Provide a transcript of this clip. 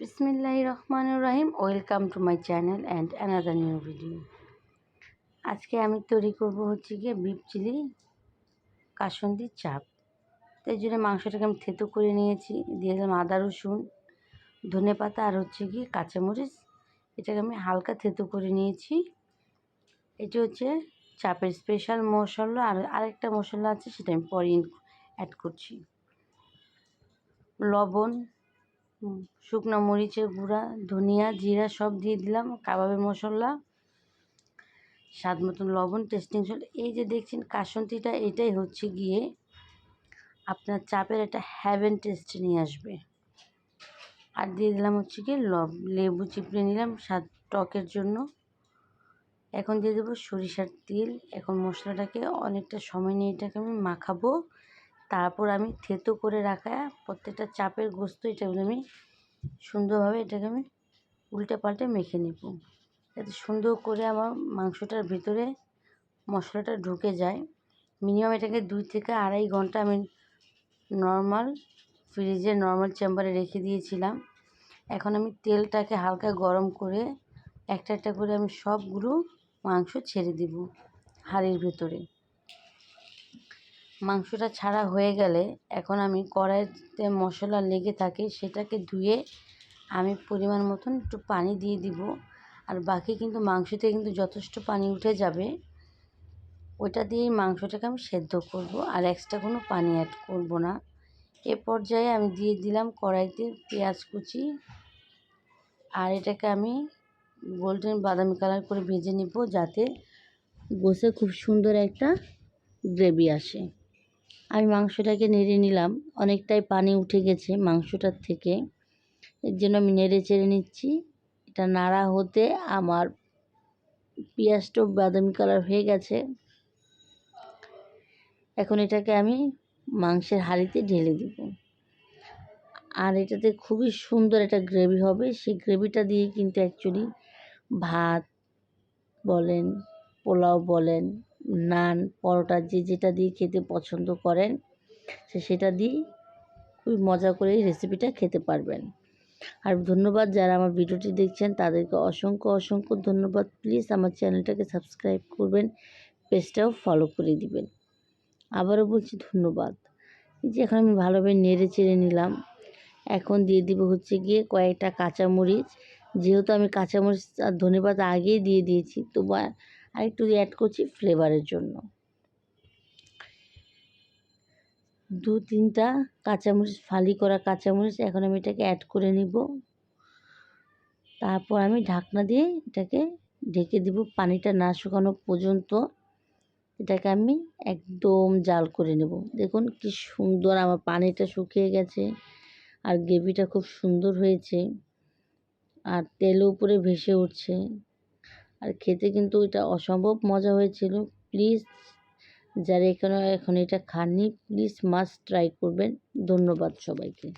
বিসমিল্লাহ রহমান রাহিম। Welcome to my channel and another new video. আজকে আমি তৈরি করব হচ্ছে গিয়ে বিপ চিলি কাসন্দির চাপ। তাই জন্য মাংসটাকে আমি থেতো করে নিয়েছি। দিয়ে দিলাম আদা, রসুন, ধনে পাতা আর হচ্ছে গিয়ে কাঁচামরিচ। এটাকে আমি হালকা থেতো করে নিয়েছি। এটি হচ্ছে চাপের স্পেশাল মশলা আর আরেকটা মশলা আছে সেটা আমি পরে অ্যাড করছি। লবণ শুকনো মরিচের গুঁড়া, ধনিয়া, জিরা সব দিয়ে দিলাম, কাবাবের মশলা, স্বাদ মতন লবণ টেস্টিং সল্ট এই যে দেখছেন কাসন্তিটা, এটাই হচ্ছে গিয়ে আপনার চাপের একটা হ্যাভেন টেস্ট নিয়ে আসবে। আর দিয়ে দিলাম হচ্ছে গিয়ে লব, লেবু চিপড়ে নিলাম স্বাদ, টকের জন্য। এখন দিয়ে দেবো সরিষার তেল। এখন মশলাটাকে অনেকটা সময় নিয়ে এটাকে আমি মাখাবো। তারপর আমি থেতো করে রাখা প্রত্যেকটা চাপের গোস্ত এটা আমি সুন্দরভাবে এটাকে আমি উল্টে পাল্টে মেখে নেব। যাতে সুন্দর করে আমার মাংসটার ভিতরে মশলাটা ঢুকে যায়। মিনিমাম এটাকে দুই থেকে আড়াই ঘণ্টা আমি নর্মাল ফ্রিজে, নর্মাল চেম্বারে রেখে দিয়েছিলাম। এখন আমি তেলটাকে হালকা গরম করে একটা একটা করে আমি সবগুলো মাংস ছেড়ে দিব হাঁড়ির ভেতরে। মাংসটা ছাড়া হয়ে গেলে এখন আমি কড়াইতে মশলা লেগে থাকে সেটাকে ধুয়ে আমি পরিমাণ মতন একটু পানি দিয়ে দিব। আর বাকি কিন্তু মাংসতে কিন্তু যথেষ্ট পানি উঠে যাবে, ওইটা দিয়েই মাংসটাকে আমি সেদ্ধ করব আর এক্সট্রা কোনো পানি অ্যাড করব না। এ পর্যায়ে আমি দিয়ে দিলাম কড়াইতে পেঁয়াজ কুচি আর এটাকে আমি গোল্ডেন বাদামি কালার করে ভেজে নিব যাতে বসে খুব সুন্দর একটা গ্রেভি আসে। আমি মাংসটাকে নেড়ে নিলাম। অনেকটাই পানি উঠে গেছে মাংসটার থেকে। এর জন্য আমি নেড়ে চেড়ে নিচ্ছি। এটা নাড়া হতে আমার পেঁয়াজটাও বাদামি কালার হয়ে গেছে। এখন এটাকে আমি মাংসের হাঁড়িতে ঢেলে দেব। আর এটাতে খুবই সুন্দর একটা গ্রেভি হবে। সেই গ্রেভিটা দিয়ে কিন্তু অ্যাকচুয়ালি ভাত বলেন, পোলাও বলেন নান, পরোটা যে যেটা দিয়ে খেতে পছন্দ করেন, সে সেটা দিয়ে খুবই মজা করে এই রেসিপিটা খেতে পারবেন। আর ধন্যবাদ যারা আমার ভিডিওটি দেখছেন, তাদেরকে অসংখ্য অসংখ্য ধন্যবাদ। প্লিজ আমার চ্যানেলটাকে সাবস্ক্রাইব করবেন পেজটাও ফলো করে দিবেন। আবারও বলছি ধন্যবাদ। এই যে এখন আমি ভালোভাবে নেড়ে চেড়ে নিলাম। এখন দিয়ে দিব হচ্ছে গিয়ে কয়েকটা কাঁচামরিচ। যেহেতু আমি কাঁচামরিচ আর ধনেপাতা আগেই দিয়ে দিয়েছি, তো আরেকটু অ্যাড করছি ফ্লেভারের জন্য। দু তিনটা কাঁচামরিচ, ফালি করা কাঁচামরিচ এখন আমি এটাকে অ্যাড করে নিব। তারপর আমি ঢাকনা দিয়ে এটাকে ঢেকে দিব, পানিটা না শুকানো পর্যন্ত। এটাকে আমি একদম জাল করে নেব। দেখুন কি সুন্দর আমার পানিটা শুকিয়ে গেছে আর গ্রেভিটা খুব সুন্দর হয়েছে। আর তেলের উপরে ভেসে উঠছে। আর খেতে কিন্তু এটা অসম্ভব মজা হয়েছিল। প্লিজ যারা এখানে, এখন এটা খাননি প্লিজ মাস্ট ট্রাই করবেন। ধন্যবাদ সবাইকে।